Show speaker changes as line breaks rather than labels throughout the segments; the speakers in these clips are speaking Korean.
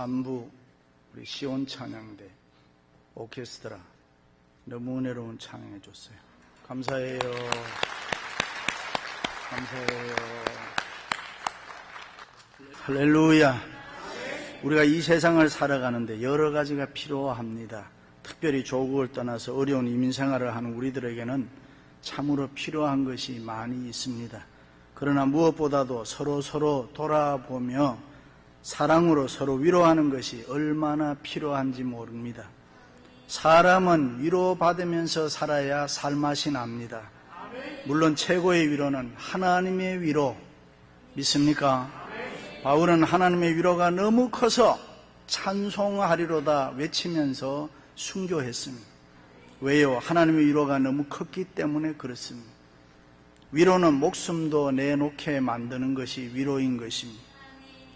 3부 우리 시온 찬양대 오케스트라 너무 은혜로운 찬양해 줬어요. 감사해요. 감사해요. 할렐루야. 우리가 이 세상을 살아가는데 여러 가지가 필요합니다. 특별히 조국을 떠나서 어려운 이민 생활을 하는 우리들에게는 참으로 필요한 것이 많이 있습니다. 그러나 무엇보다도 서로 서로 돌아보며 사랑으로 서로 위로하는 것이 얼마나 필요한지 모릅니다. 사람은 위로받으면서 살아야 살맛이 납니다. 물론 최고의 위로는 하나님의 위로 믿습니까? 바울은 하나님의 위로가 너무 커서 찬송하리로다 외치면서 순교했습니다. 왜요? 하나님의 위로가 너무 컸기 때문에 그렇습니다. 위로는 목숨도 내놓게 만드는 것이 위로인 것입니다.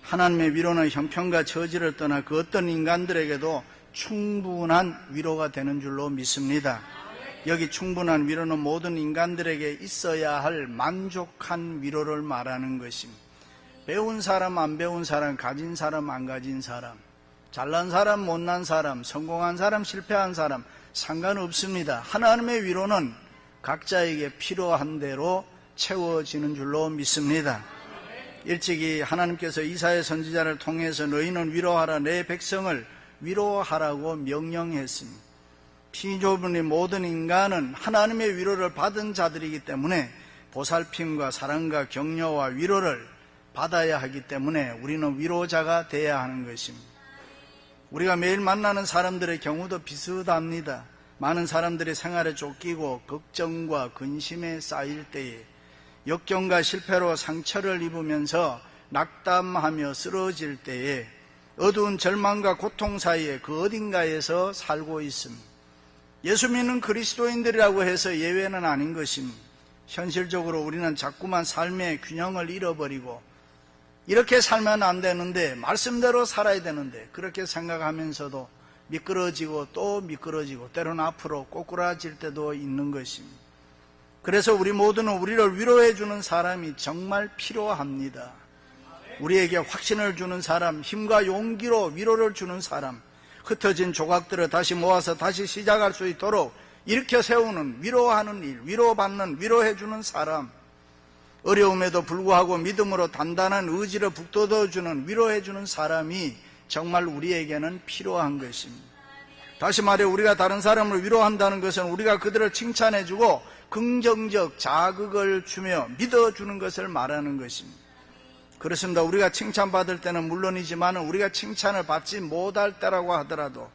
하나님의 위로는 형편과 처지를 떠나 그 어떤 인간들에게도 충분한 위로가 되는 줄로 믿습니다. 여기 충분한 위로는 모든 인간들에게 있어야 할 만족한 위로를 말하는 것입니다. 배운 사람, 안 배운 사람, 가진 사람, 안 가진 사람, 잘난 사람, 못난 사람, 성공한 사람, 실패한 사람, 상관없습니다. 하나님의 위로는 각자에게 필요한 대로 채워지는 줄로 믿습니다. 일찍이 하나님께서 이사의 선지자를 통해서 너희는 위로하라 내 백성을 위로하라고 명령했습니다. 피 좁은 이 모든 인간은 하나님의 위로를 받은 자들이기 때문에 보살핌과 사랑과 격려와 위로를 받아야 하기 때문에 우리는 위로자가 되어야 하는 것입니다. 우리가 매일 만나는 사람들의 경우도 비슷합니다. 많은 사람들이 생활에 쫓기고 걱정과 근심에 쌓일 때에 역경과 실패로 상처를 입으면서 낙담하며 쓰러질 때에 어두운 절망과 고통 사이에 그 어딘가에서 살고 있습니다. 예수 믿는 그리스도인들이라고 해서 예외는 아닌 것입니다. 현실적으로 우리는 자꾸만 삶의 균형을 잃어버리고 이렇게 살면 안 되는데 말씀대로 살아야 되는데 그렇게 생각하면서도 미끄러지고 또 미끄러지고 때로는 앞으로 꼬꾸라질 때도 있는 것입니다. 그래서 우리 모두는 우리를 위로해 주는 사람이 정말 필요합니다. 우리에게 확신을 주는 사람, 힘과 용기로 위로를 주는 사람, 흩어진 조각들을 다시 모아서 다시 시작할 수 있도록 일으켜 세우는 위로하는 일, 위로받는 위로해 주는 사람, 어려움에도 불구하고 믿음으로 단단한 의지를 북돋워 주는 위로해 주는 사람이 정말 우리에게는 필요한 것입니다. 다시 말해 우리가 다른 사람을 위로한다는 것은 우리가 그들을 칭찬해 주고 긍정적 자극을 주며 믿어주는 것을 말하는 것입니다. 그렇습니다. 우리가 칭찬받을 때는 물론이지만 우리가 칭찬을 받지 못할 때라고 하더라도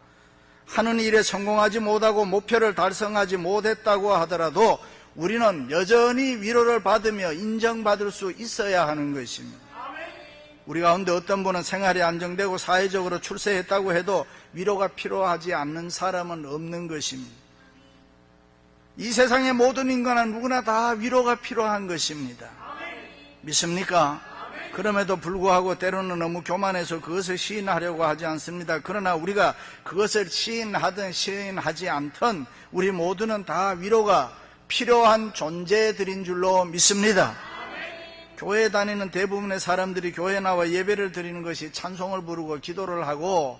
하는 일에 성공하지 못하고 목표를 달성하지 못했다고 하더라도 우리는 여전히 위로를 받으며 인정받을 수 있어야 하는 것입니다. 우리 가운데 어떤 분은 생활이 안정되고 사회적으로 출세했다고 해도 위로가 필요하지 않는 사람은 없는 것입니다. 이 세상의 모든 인간은 누구나 다 위로가 필요한 것입니다. 믿습니까? 그럼에도 불구하고 때로는 너무 교만해서 그것을 시인하려고 하지 않습니다. 그러나 우리가 그것을 시인하든 시인하지 않든 우리 모두는 다 위로가 필요한 존재들인 줄로 믿습니다. 교회 다니는 대부분의 사람들이 교회 나와 예배를 드리는 것이 찬송을 부르고 기도를 하고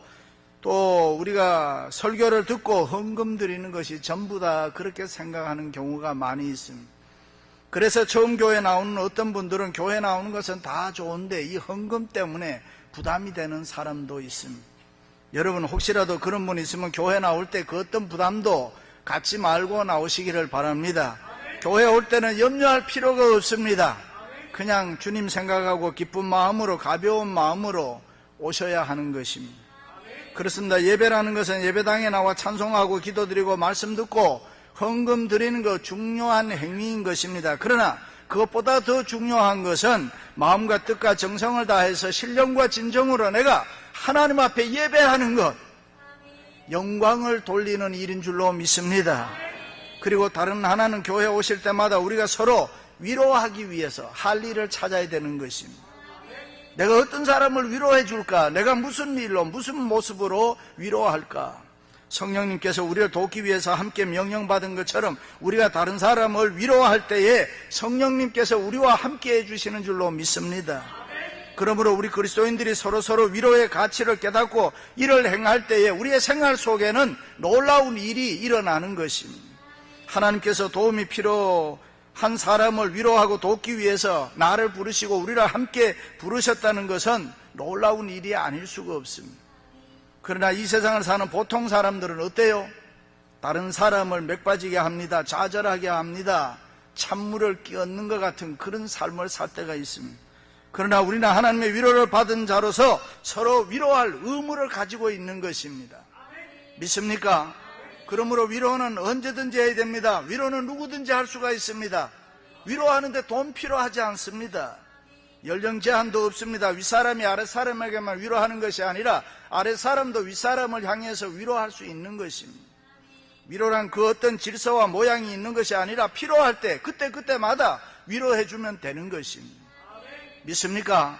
또 우리가 설교를 듣고 헌금 드리는 것이 전부 다 그렇게 생각하는 경우가 많이 있습니다. 그래서 처음 교회 나오는 어떤 분들은 교회 나오는 것은 다 좋은데 이 헌금 때문에 부담이 되는 사람도 있습니다. 여러분 혹시라도 그런 분 있으면 교회 나올 때 그 어떤 부담도 갖지 말고 나오시기를 바랍니다. 교회 올 때는 염려할 필요가 없습니다. 그냥 주님 생각하고 기쁜 마음으로 가벼운 마음으로 오셔야 하는 것입니다. 그렇습니다. 예배라는 것은 예배당에 나와 찬송하고 기도드리고 말씀 듣고 헌금 드리는 것 중요한 행위인 것입니다. 그러나 그것보다 더 중요한 것은 마음과 뜻과 정성을 다해서 신령과 진정으로 내가 하나님 앞에 예배하는 것, 영광을 돌리는 일인 줄로 믿습니다. 그리고 다른 하나는 교회 오실 때마다 우리가 서로 위로하기 위해서 할 일을 찾아야 되는 것입니다. 내가 어떤 사람을 위로해 줄까? 내가 무슨 일로, 무슨 모습으로 위로할까? 성령님께서 우리를 돕기 위해서 함께 명령받은 것처럼 우리가 다른 사람을 위로할 때에 성령님께서 우리와 함께 해주시는 줄로 믿습니다. 그러므로 우리 그리스도인들이 서로 서로 위로의 가치를 깨닫고 이를 행할 때에 우리의 생활 속에는 놀라운 일이 일어나는 것입니다. 하나님께서 도움이 필요 한 사람을 위로하고 돕기 위해서 나를 부르시고 우리를 함께 부르셨다는 것은 놀라운 일이 아닐 수가 없습니다. 그러나 이 세상을 사는 보통 사람들은 어때요? 다른 사람을 맥빠지게 합니다. 좌절하게 합니다. 찬물을 끼얹는 것 같은 그런 삶을 살 때가 있습니다. 그러나 우리는 하나님의 위로를 받은 자로서 서로 위로할 의무를 가지고 있는 것입니다. 믿습니까? 그러므로 위로는 언제든지 해야 됩니다. 위로는 누구든지 할 수가 있습니다. 위로하는데 돈 필요하지 않습니다. 연령 제한도 없습니다. 윗사람이 아랫사람에게만 위로하는 것이 아니라 아랫사람도 윗사람을 향해서 위로할 수 있는 것입니다. 위로란 그 어떤 질서와 모양이 있는 것이 아니라 필요할 때 그때그때마다 위로해주면 되는 것입니다. 믿습니까?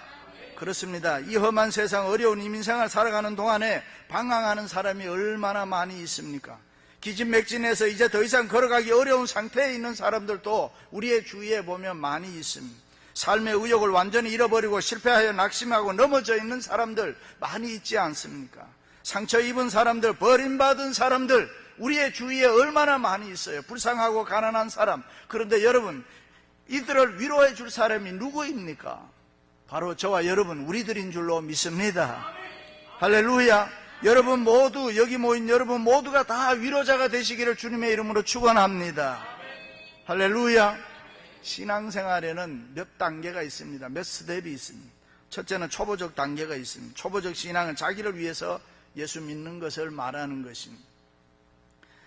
그렇습니다. 이 험한 세상 어려운 이민생활 살아가는 동안에 방황하는 사람이 얼마나 많이 있습니까? 기진맥진해서 이제 더 이상 걸어가기 어려운 상태에 있는 사람들도 우리의 주위에 보면 많이 있습니다. 삶의 의욕을 완전히 잃어버리고 실패하여 낙심하고 넘어져 있는 사람들 많이 있지 않습니까? 상처 입은 사람들, 버림받은 사람들, 우리의 주위에 얼마나 많이 있어요. 불쌍하고 가난한 사람. 그런데 여러분, 이들을 위로해 줄 사람이 누구입니까? 바로 저와 여러분, 우리들인 줄로 믿습니다. 할렐루야. 여러분 모두, 여기 모인 여러분 모두가 다 위로자가 되시기를 주님의 이름으로 축원합니다. 할렐루야. 신앙생활에는 몇 단계가 있습니다. 몇 스텝이 있습니다. 첫째는 초보적 단계가 있습니다. 초보적 신앙은 자기를 위해서 예수 믿는 것을 말하는 것입니다.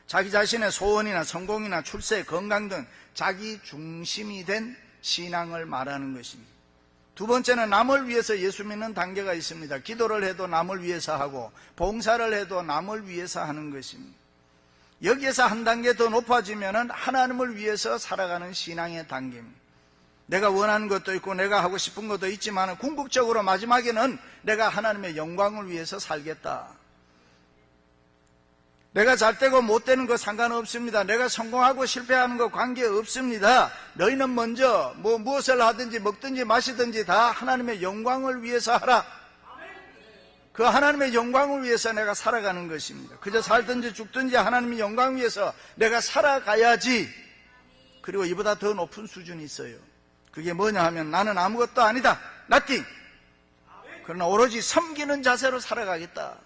자기 자신의 소원이나 성공이나 출세, 건강 등 자기 중심이 된 신앙을 말하는 것입니다. 두 번째는 남을 위해서 예수 믿는 단계가 있습니다. 기도를 해도 남을 위해서 하고 봉사를 해도 남을 위해서 하는 것입니다. 여기에서 한 단계 더 높아지면은 하나님을 위해서 살아가는 신앙의 단계입니다. 내가 원하는 것도 있고 내가 하고 싶은 것도 있지만 궁극적으로 마지막에는 내가 하나님의 영광을 위해서 살겠다. 내가 잘 되고 못 되는 거 상관없습니다. 내가 성공하고 실패하는 거 관계없습니다. 너희는 먼저 뭐 무엇을 하든지 먹든지 마시든지 다 하나님의 영광을 위해서 하라. 그 하나님의 영광을 위해서 내가 살아가는 것입니다. 그저 살든지 죽든지 하나님의 영광 위해서 내가 살아가야지. 그리고 이보다 더 높은 수준이 있어요. 그게 뭐냐 하면 나는 아무것도 아니다. nothing. 그러나 오로지 섬기는 자세로 살아가겠다.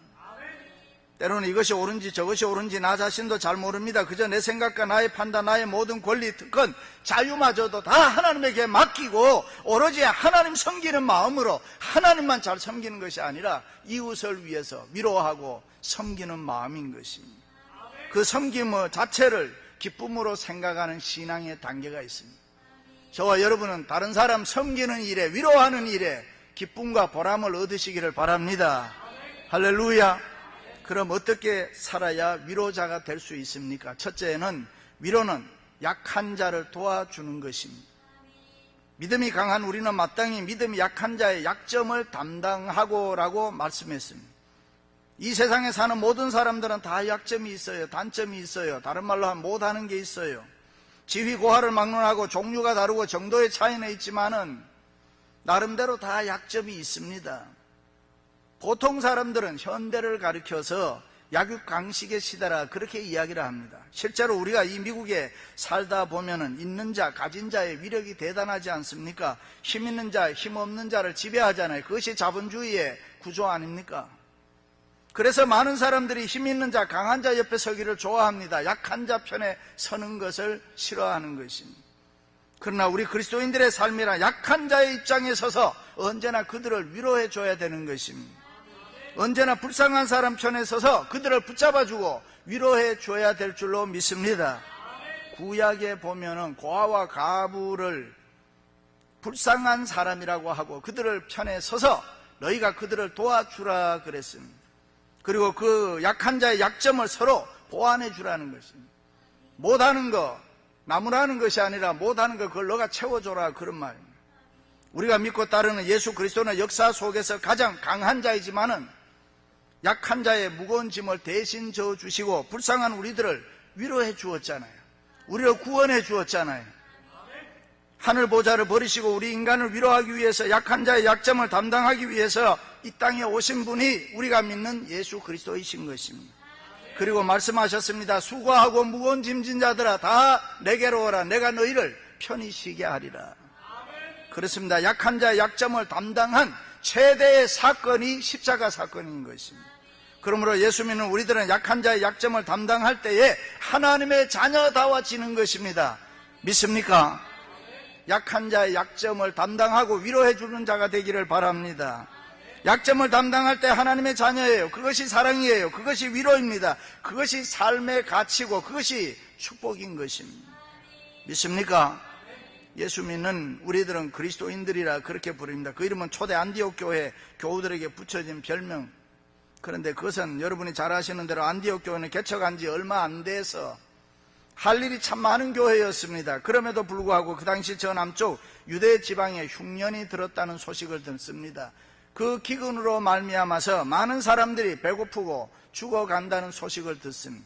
때로는 이것이 옳은지 저것이 옳은지 나 자신도 잘 모릅니다. 그저 내 생각과 나의 판단, 나의 모든 권리, 특권, 자유마저도 다 하나님에게 맡기고 오로지 하나님 섬기는 마음으로 하나님만 잘 섬기는 것이 아니라 이웃을 위해서 위로하고 섬기는 마음인 것입니다. 그 섬김 자체를 기쁨으로 생각하는 신앙의 단계가 있습니다. 저와 여러분은 다른 사람 섬기는 일에 위로하는 일에 기쁨과 보람을 얻으시기를 바랍니다. 할렐루야. 그럼 어떻게 살아야 위로자가 될 수 있습니까? 첫째는 위로는 약한 자를 도와주는 것입니다. 믿음이 강한 우리는 마땅히 믿음이 약한 자의 약점을 담당하고라고 말씀했습니다. 이 세상에 사는 모든 사람들은 다 약점이 있어요. 단점이 있어요. 다른 말로 하면 못하는 게 있어요. 지휘 고하를 막론하고 종류가 다르고 정도의 차이는 있지만은 나름대로 다 약점이 있습니다. 보통 사람들은 현대를 가리켜서 약육강식의 시대라 그렇게 이야기를 합니다. 실제로 우리가 이 미국에 살다 보면은 있는 자, 가진 자의 위력이 대단하지 않습니까? 힘 있는 자, 힘 없는 자를 지배하잖아요. 그것이 자본주의의 구조 아닙니까? 그래서 많은 사람들이 힘 있는 자, 강한 자 옆에 서기를 좋아합니다. 약한 자 편에 서는 것을 싫어하는 것입니다. 그러나 우리 그리스도인들의 삶이라 약한 자의 입장에 서서 언제나 그들을 위로해 줘야 되는 것입니다. 언제나 불쌍한 사람 편에 서서 그들을 붙잡아주고 위로해 줘야 될 줄로 믿습니다. 구약에 보면은 고아와 가부를 불쌍한 사람이라고 하고 그들을 편에 서서 너희가 그들을 도와주라 그랬습니다. 그리고 그 약한 자의 약점을 서로 보완해 주라는 것입니다. 못하는 거, 나무라는 것이 아니라 못하는 거 그걸 너가 채워줘라 그런 말입니다. 우리가 믿고 따르는 예수 그리스도는 역사 속에서 가장 강한 자이지만은 약한 자의 무거운 짐을 대신 져 주시고 불쌍한 우리들을 위로해 주었잖아요. 우리를 구원해 주었잖아요. 하늘 보좌를 버리시고 우리 인간을 위로하기 위해서 약한 자의 약점을 담당하기 위해서 이 땅에 오신 분이 우리가 믿는 예수 그리스도이신 것입니다. 그리고 말씀하셨습니다. 수고하고 무거운 짐진 자들아 다 내게로 오라. 내가 너희를 편히 쉬게 하리라. 그렇습니다. 약한 자의 약점을 담당한 최대의 사건이 십자가 사건인 것입니다. 그러므로 예수 믿는 우리들은 약한 자의 약점을 담당할 때에 하나님의 자녀다워지는 것입니다. 믿습니까? 약한 자의 약점을 담당하고 위로해 주는 자가 되기를 바랍니다. 약점을 담당할 때 하나님의 자녀예요. 그것이 사랑이에요. 그것이 위로입니다. 그것이 삶의 가치고 그것이 축복인 것입니다. 믿습니까? 예수 믿는 우리들은 그리스도인들이라 그렇게 부릅니다. 그 이름은 초대 안디옥 교회 교우들에게 붙여진 별명. 그런데 그것은 여러분이 잘 아시는 대로 안디옥 교회는 개척한 지 얼마 안 돼서 할 일이 참 많은 교회였습니다. 그럼에도 불구하고 그 당시 저 남쪽 유대 지방에 흉년이 들었다는 소식을 듣습니다. 그 기근으로 말미암아서 많은 사람들이 배고프고 죽어간다는 소식을 듣습니다.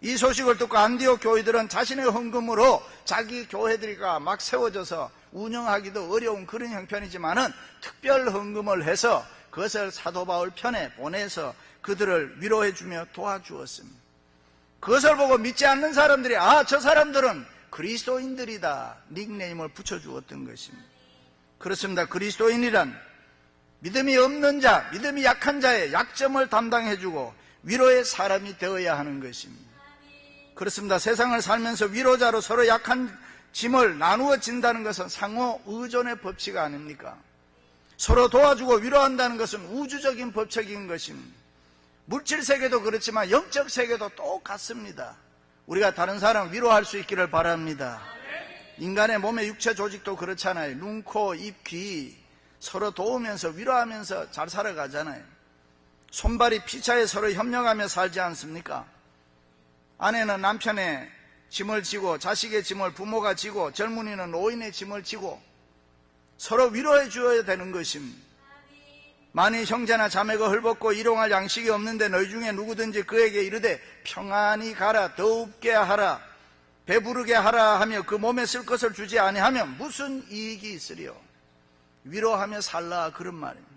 이 소식을 듣고 안디옥 교회들은 자신의 헌금으로 자기 교회들이가 막 세워져서 운영하기도 어려운 그런 형편이지만은 특별 헌금을 해서 그것을 사도 바울 편에 보내서 그들을 위로해주며 도와주었습니다. 그것을 보고 믿지 않는 사람들이 아 저 사람들은 그리스도인들이다 닉네임을 붙여주었던 것입니다. 그렇습니다. 그리스도인이란 믿음이 없는 자, 믿음이 약한 자의 약점을 담당해주고 위로의 사람이 되어야 하는 것입니다. 그렇습니다. 세상을 살면서 위로자로 서로 약한 짐을 나누어 진다는 것은 상호 의존의 법칙 아닙니까? 서로 도와주고 위로한다는 것은 우주적인 법칙인 것입니다. 물질 세계도 그렇지만 영적 세계도 똑같습니다. 우리가 다른 사람 위로할 수 있기를 바랍니다. 인간의 몸의 육체 조직도 그렇잖아요. 눈, 코, 입, 귀 서로 도우면서 위로하면서 잘 살아가잖아요. 손발이 피차에 서로 협력하며 살지 않습니까? 아내는 남편의 짐을 지고 자식의 짐을 부모가 지고 젊은이는 노인의 짐을 지고 서로 위로해 주어야 되는 것입니다. 만일 형제나 자매가 헐벗고 일용할 양식이 없는데 너희 중에 누구든지 그에게 이르되 평안히 가라 더웁게 하라 배부르게 하라 하며 그 몸에 쓸 것을 주지 아니하면 무슨 이익이 있으리요 위로하며 살라 그런 말입니다.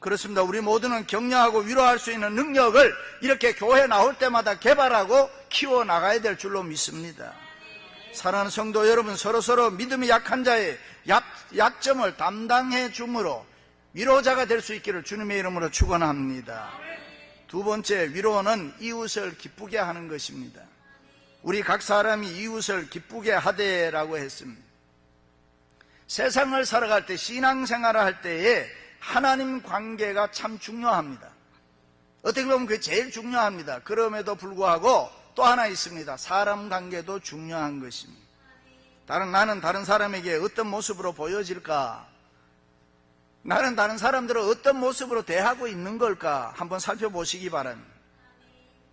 그렇습니다. 우리 모두는 격려하고 위로할 수 있는 능력을 이렇게 교회 나올 때마다 개발하고 키워 나가야 될 줄로 믿습니다. 사랑하는 성도 여러분, 서로서로 믿음이 약한 자의 약, 약점을 담당해 주므로 위로자가 될 수 있기를 주님의 이름으로 축원합니다. 두 번째 위로는 이웃을 기쁘게 하는 것입니다. 우리 각 사람이 이웃을 기쁘게 하되라고 했습니다. 세상을 살아갈 때 신앙생활을 할 때에 하나님 관계가 참 중요합니다. 어떻게 보면 그게 제일 중요합니다. 그럼에도 불구하고 또 하나 있습니다. 사람 관계도 중요한 것입니다. 다른 나는 다른 사람에게 어떤 모습으로 보여질까? 나는 다른 사람들을 어떤 모습으로 대하고 있는 걸까? 한번 살펴보시기 바랍니다.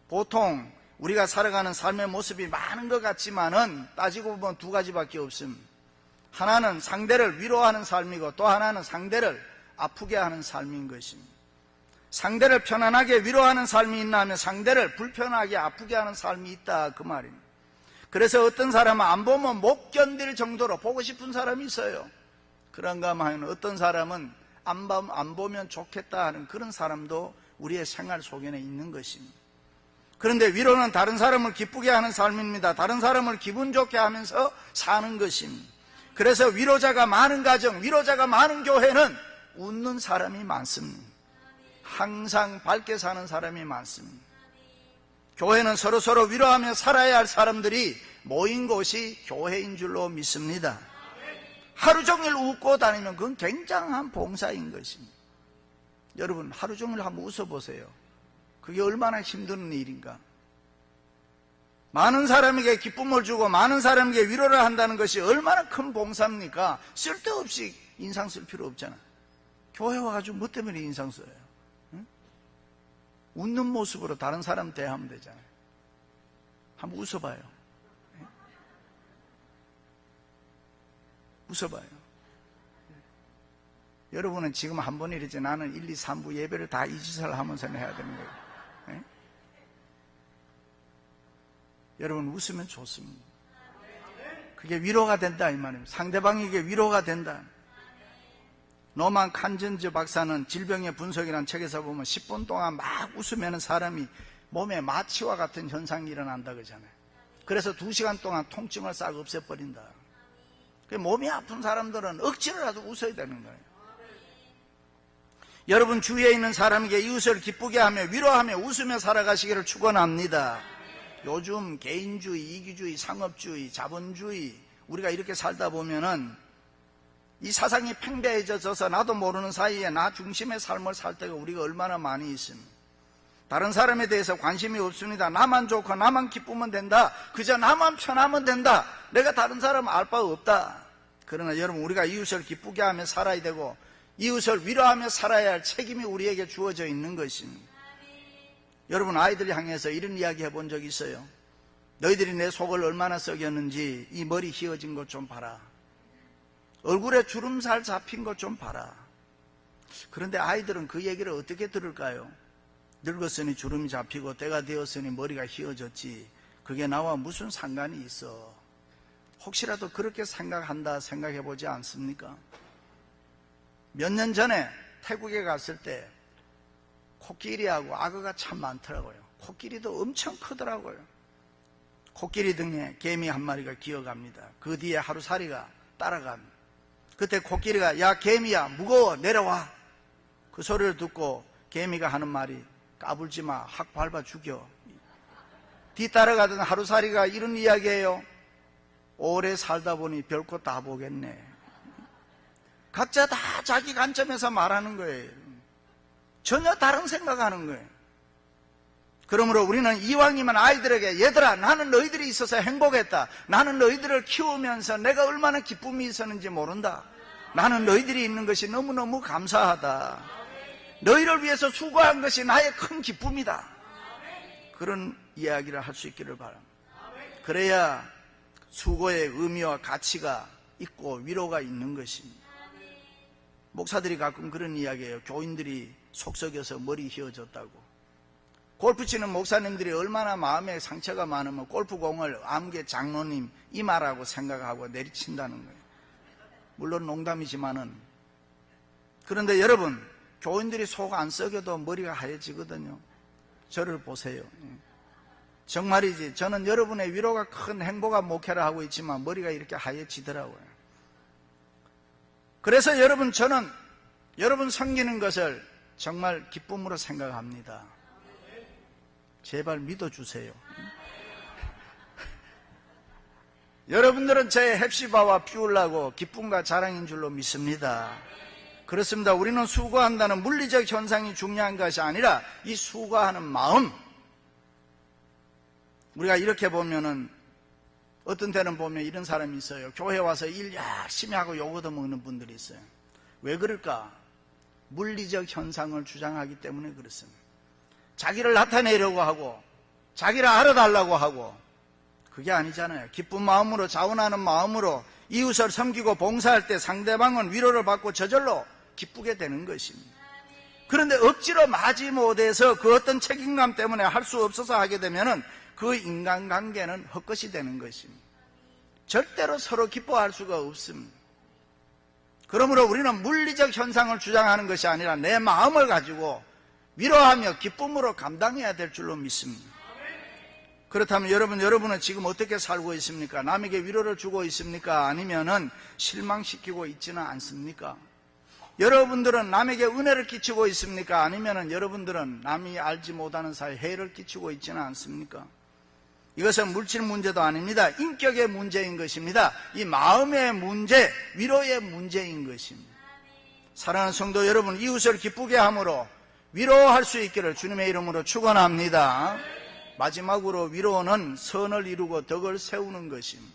보통 우리가 살아가는 삶의 모습이 많은 것 같지만은 따지고 보면 두 가지밖에 없습니다. 하나는 상대를 위로하는 삶이고 또 하나는 상대를 아프게 하는 삶인 것입니다. 상대를 편안하게 위로하는 삶이 있나 하면 상대를 불편하게 아프게 하는 삶이 있다 그 말입니다. 그래서 어떤 사람은 안 보면 못 견딜 정도로 보고 싶은 사람이 있어요. 그런가 하면 어떤 사람은 안, 봐- 안 보면 좋겠다 하는 그런 사람도 우리의 생활 속에는 있는 것입니다. 그런데 위로는 다른 사람을 기쁘게 하는 삶입니다. 다른 사람을 기분 좋게 하면서 사는 것입니다. 그래서 위로자가 많은 가정, 위로자가 많은 교회는 웃는 사람이 많습니다. 항상 밝게 사는 사람이 많습니다. 교회는 서로 서로 위로하며 살아야 할 사람들이 모인 곳이 교회인 줄로 믿습니다. 하루 종일 웃고 다니면 그건 굉장한 봉사인 것입니다. 여러분, 하루 종일 한번 웃어보세요. 그게 얼마나 힘든 일인가. 많은 사람에게 기쁨을 주고 많은 사람에게 위로를 한다는 것이 얼마나 큰 봉사입니까? 쓸데없이 인상 쓸 필요 없잖아. 교회 와가지고 뭐 때문에 인상 써요? 응? 웃는 모습으로 다른 사람 대하면 되잖아요. 한번 웃어봐요. 응? 웃어봐요. 여러분은 지금 한번 이러지 나는 1, 2, 3부 예배를 다 이 짓을 하면서 해야 되는 거예요. 응? 여러분 웃으면 좋습니다. 그게 위로가 된다 이 말입니다. 상대방에게 위로가 된다. 노만 칸전즈 박사는 질병의 분석이라는 책에서 보면 10분 동안 막 웃으면 사람이 몸에 마취와 같은 현상이 일어난다 그러잖아요. 그래서 2시간 동안 통증을 싹 없애버린다. 그 몸이 아픈 사람들은 억지로라도 웃어야 되는 거예요. 여러분 주위에 있는 사람에게 이웃을 기쁘게 하며 위로하며 웃으며 살아가시기를 축원합니다. 요즘 개인주의, 이기주의, 상업주의, 자본주의 우리가 이렇게 살다 보면은 이 사상이 팽배해져서 나도 모르는 사이에 나 중심의 삶을 살 때가 우리가 얼마나 많이 있습니다. 다른 사람에 대해서 관심이 없습니다. 나만 좋고 나만 기쁘면 된다. 그저 나만 편하면 된다. 내가 다른 사람 알 바 없다. 그러나 여러분 우리가 이웃을 기쁘게 하며 살아야 되고 이웃을 위로하며 살아야 할 책임이 우리에게 주어져 있는 것입니다. 여러분 아이들 향해서 이런 이야기 해본 적 있어요. 너희들이 내 속을 얼마나 썩였는지 이 머리 휘어진 것 좀 봐라. 얼굴에 주름살 잡힌 것 좀 봐라. 그런데 아이들은 그 얘기를 어떻게 들을까요? 늙었으니 주름이 잡히고 때가 되었으니 머리가 휘어졌지. 그게 나와 무슨 상관이 있어? 혹시라도 그렇게 생각한다 생각해 보지 않습니까? 몇 년 전에 태국에 갔을 때 코끼리하고 악어가 참 많더라고요. 코끼리도 엄청 크더라고요. 코끼리 등에 개미 한 마리가 기어갑니다. 그 뒤에 하루살이가 따라갑니다. 그때 코끼리가 야 개미야 무거워 내려와. 그 소리를 듣고 개미가 하는 말이 까불지 마. 확 밟아 죽여. 뒤따라가던 하루살이가 이런 이야기예요. 오래 살다 보니 별거 다 보겠네. 각자 다 자기 관점에서 말하는 거예요. 전혀 다른 생각하는 거예요. 그러므로 우리는 이왕이면 아이들에게 얘들아 나는 너희들이 있어서 행복했다. 나는 너희들을 키우면서 내가 얼마나 기쁨이 있었는지 모른다. 나는 너희들이 있는 것이 너무너무 감사하다. 너희를 위해서 수고한 것이 나의 큰 기쁨이다. 그런 이야기를 할 수 있기를 바랍니다. 그래야 수고의 의미와 가치가 있고 위로가 있는 것입니다. 목사들이 가끔 그런 이야기해요. 교인들이 속썩여서 머리 휘어졌다고. 골프 치는 목사님들이 얼마나 마음에 상처가 많으면 골프공을 암계 장로님 이마라고 생각하고 내리친다는 거예요. 물론 농담이지만은 그런데 여러분 교인들이 속 안 썩여도 머리가 하얘지거든요. 저를 보세요. 예. 정말이지 저는 여러분의 위로가 큰 행복한 목회를 하고 있지만 머리가 이렇게 하얘지더라고요. 그래서 여러분 저는 여러분 섬기는 것을 정말 기쁨으로 생각합니다. 제발 믿어주세요. 여러분들은 제 헵시바와 피울라고 기쁨과 자랑인 줄로 믿습니다. 그렇습니다. 우리는 수고한다는 물리적 현상이 중요한 것이 아니라 이 수고하는 마음. 우리가 이렇게 보면은 어떤 때는 보면 이런 사람이 있어요. 교회 와서 일 열심히 하고 욕 얻어먹는 분들이 있어요. 왜 그럴까? 물리적 현상을 주장하기 때문에 그렇습니다. 자기를 나타내려고 하고 자기를 알아달라고 하고 그게 아니잖아요. 기쁜 마음으로 자원하는 마음으로 이웃을 섬기고 봉사할 때 상대방은 위로를 받고 저절로 기쁘게 되는 것입니다. 그런데 억지로 마지 못해서 그 어떤 책임감 때문에 할 수 없어서 하게 되면은 그 인간관계는 헛것이 되는 것입니다. 절대로 서로 기뻐할 수가 없습니다. 그러므로 우리는 물리적 현상을 주장하는 것이 아니라 내 마음을 가지고 위로하며 기쁨으로 감당해야 될 줄로 믿습니다. 그렇다면 여러분, 여러분은 지금 어떻게 살고 있습니까? 남에게 위로를 주고 있습니까? 아니면은 실망시키고 있지는 않습니까? 여러분들은 남에게 은혜를 끼치고 있습니까? 아니면은 여러분들은 남이 알지 못하는 사이 해를 끼치고 있지는 않습니까? 이것은 물질 문제도 아닙니다. 인격의 문제인 것입니다. 이 마음의 문제, 위로의 문제인 것입니다. 사랑하는 성도 여러분, 이웃을 기쁘게 함으로 위로할 수 있기를 주님의 이름으로 축원합니다. 마지막으로 위로는 선을 이루고 덕을 세우는 것입니다.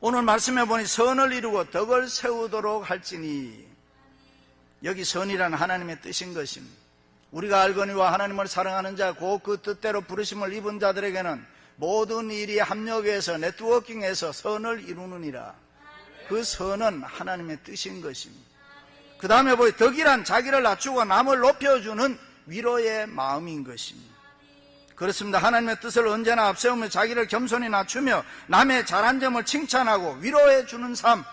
오늘 말씀해 보니 선을 이루고 덕을 세우도록 할지니 여기 선이란 하나님의 뜻인 것입니다. 우리가 알거니와 하나님을 사랑하는 자, 곧 그 뜻대로 부르심을 입은 자들에게는 모든 일이 합력해서 네트워킹해서 선을 이루느니라. 그 선은 하나님의 뜻인 것입니다. 그 다음에 보이 덕이란 자기를 낮추고 남을 높여주는 위로의 마음인 것입니다. 그렇습니다. 하나님의 뜻을 언제나 앞세우며 자기를 겸손히 낮추며 남의 잘한 점을 칭찬하고 위로해 주는 삶.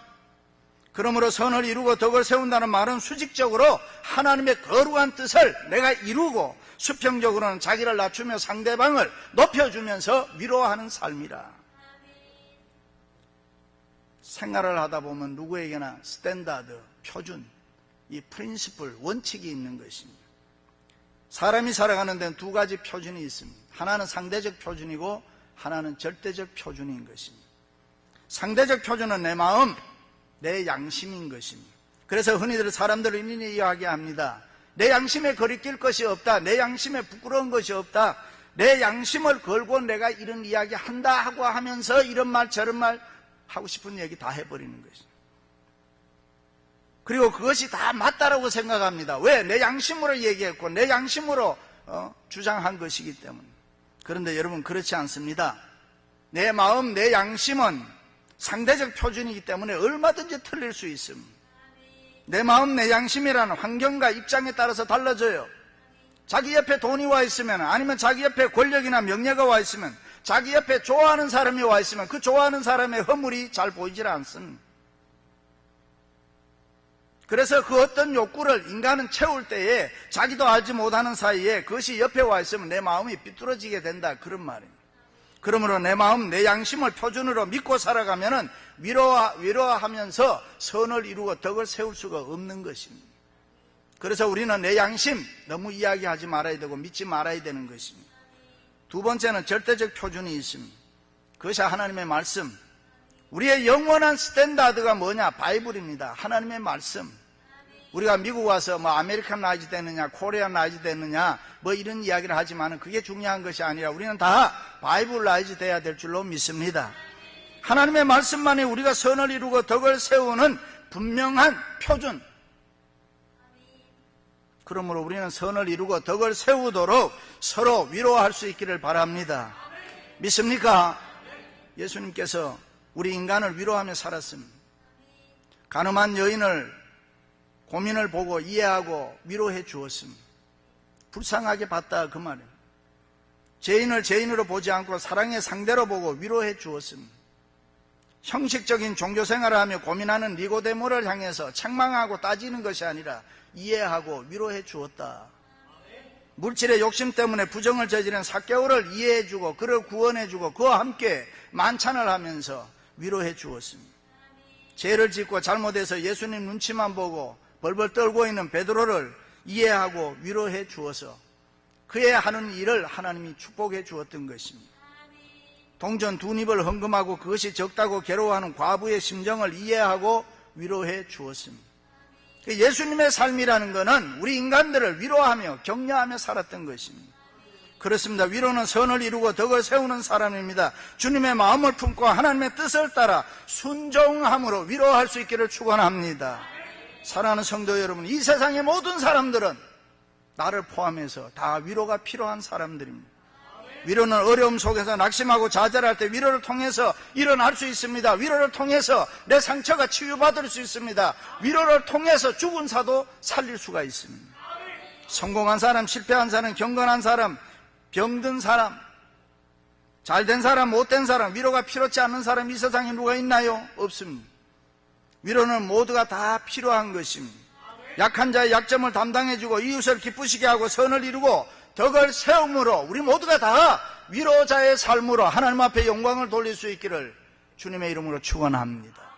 그러므로 선을 이루고 덕을 세운다는 말은 수직적으로 하나님의 거룩한 뜻을 내가 이루고 수평적으로는 자기를 낮추며 상대방을 높여주면서 위로하는 삶이라. 생활을 하다 보면 누구에게나 스탠다드, 표준, 이 프린시플, 원칙이 있는 것입니다. 사람이 살아가는 데는 두 가지 표준이 있습니다. 하나는 상대적 표준이고 하나는 절대적 표준인 것입니다. 상대적 표준은 내 마음, 내 양심인 것입니다. 그래서 흔히들 사람들은 이렇게 이야기합니다. 내 양심에 거리낄 것이 없다. 내 양심에 부끄러운 것이 없다. 내 양심을 걸고 내가 이런 이야기 한다 하고 하면서 이런 말 저런 말 하고 싶은 얘기 다 해버리는 것입니다. 그리고 그것이 다 맞다라고 생각합니다. 왜? 내 양심으로 얘기했고 내 양심으로 어, 주장한 것이기 때문에. 그런데 여러분 그렇지 않습니다. 내 마음, 내 양심은 상대적 표준이기 때문에 얼마든지 틀릴 수 있습니다. 내 마음, 내 양심이라는 환경과 입장에 따라서 달라져요. 자기 옆에 돈이 와 있으면 아니면 자기 옆에 권력이나 명예가 와 있으면 자기 옆에 좋아하는 사람이 와 있으면 그 좋아하는 사람의 허물이 잘 보이질 않습니다. 그래서 그 어떤 욕구를 인간은 채울 때에 자기도 알지 못하는 사이에 그것이 옆에 와 있으면 내 마음이 삐뚤어지게 된다. 그런 말입니다. 그러므로 내 마음, 내 양심을 표준으로 믿고 살아가면은 위로하, 위로하면서 선을 이루고 덕을 세울 수가 없는 것입니다. 그래서 우리는 내 양심 너무 이야기하지 말아야 되고 믿지 말아야 되는 것입니다. 두 번째는 절대적 표준이 있습니다. 그것이 하나님의 말씀. 우리의 영원한 스탠다드가 뭐냐? 바이블입니다. 하나님의 말씀. 우리가 미국 와서 뭐 아메리칸 라이즈 되느냐, 코리안 라이즈 되느냐, 뭐 이런 이야기를 하지만 그게 중요한 것이 아니라 우리는 다 바이블 라이즈 돼야 될 줄로 믿습니다. 하나님의 말씀만이 우리가 선을 이루고 덕을 세우는 분명한 표준. 그러므로 우리는 선을 이루고 덕을 세우도록 서로 위로할 수 있기를 바랍니다. 믿습니까? 예수님께서 우리 인간을 위로하며 살았습니다. 가늠한 여인을 고민을 보고 이해하고 위로해 주었습니다. 불쌍하게 봤다 그 말이에요. 죄인을 죄인으로 보지 않고 사랑의 상대로 보고 위로해 주었습니다. 형식적인 종교 생활을 하며 고민하는 니고데모를 향해서 책망하고 따지는 것이 아니라 이해하고 위로해 주었다. 물질의 욕심 때문에 부정을 저지른 사개월을 이해해 주고 그를 구원해 주고 그와 함께 만찬을 하면서 위로해 주었습니다. 죄를 짓고 잘못해서 예수님 눈치만 보고 벌벌 떨고 있는 베드로를 이해하고 위로해 주어서 그의 하는 일을 하나님이 축복해 주었던 것입니다. 동전 두 입을 헌금하고 그것이 적다고 괴로워하는 과부의 심정을 이해하고 위로해 주었습니다. 예수님의 삶이라는 것은 우리 인간들을 위로하며 격려하며 살았던 것입니다. 그렇습니다. 위로는 선을 이루고 덕을 세우는 사람입니다. 주님의 마음을 품고 하나님의 뜻을 따라 순종함으로 위로할 수 있기를 축원합니다. 사랑하는 성도 여러분, 이 세상의 모든 사람들은 나를 포함해서 다 위로가 필요한 사람들입니다. 위로는 어려움 속에서 낙심하고 좌절할 때 위로를 통해서 일어날 수 있습니다. 위로를 통해서 내 상처가 치유받을 수 있습니다. 위로를 통해서 죽은 사도 살릴 수가 있습니다. 성공한 사람, 실패한 사람, 경건한 사람, 병든 사람, 잘된 사람, 못된 사람, 위로가 필요치 않는 사람 이 세상에 누가 있나요? 없습니다. 위로는 모두가 다 필요한 것입니다. 약한 자의 약점을 담당해주고 이웃을 기쁘시게 하고 선을 이루고 덕을 세움으로 우리 모두가 다 위로자의 삶으로 하나님 앞에 영광을 돌릴 수 있기를 주님의 이름으로 축원합니다.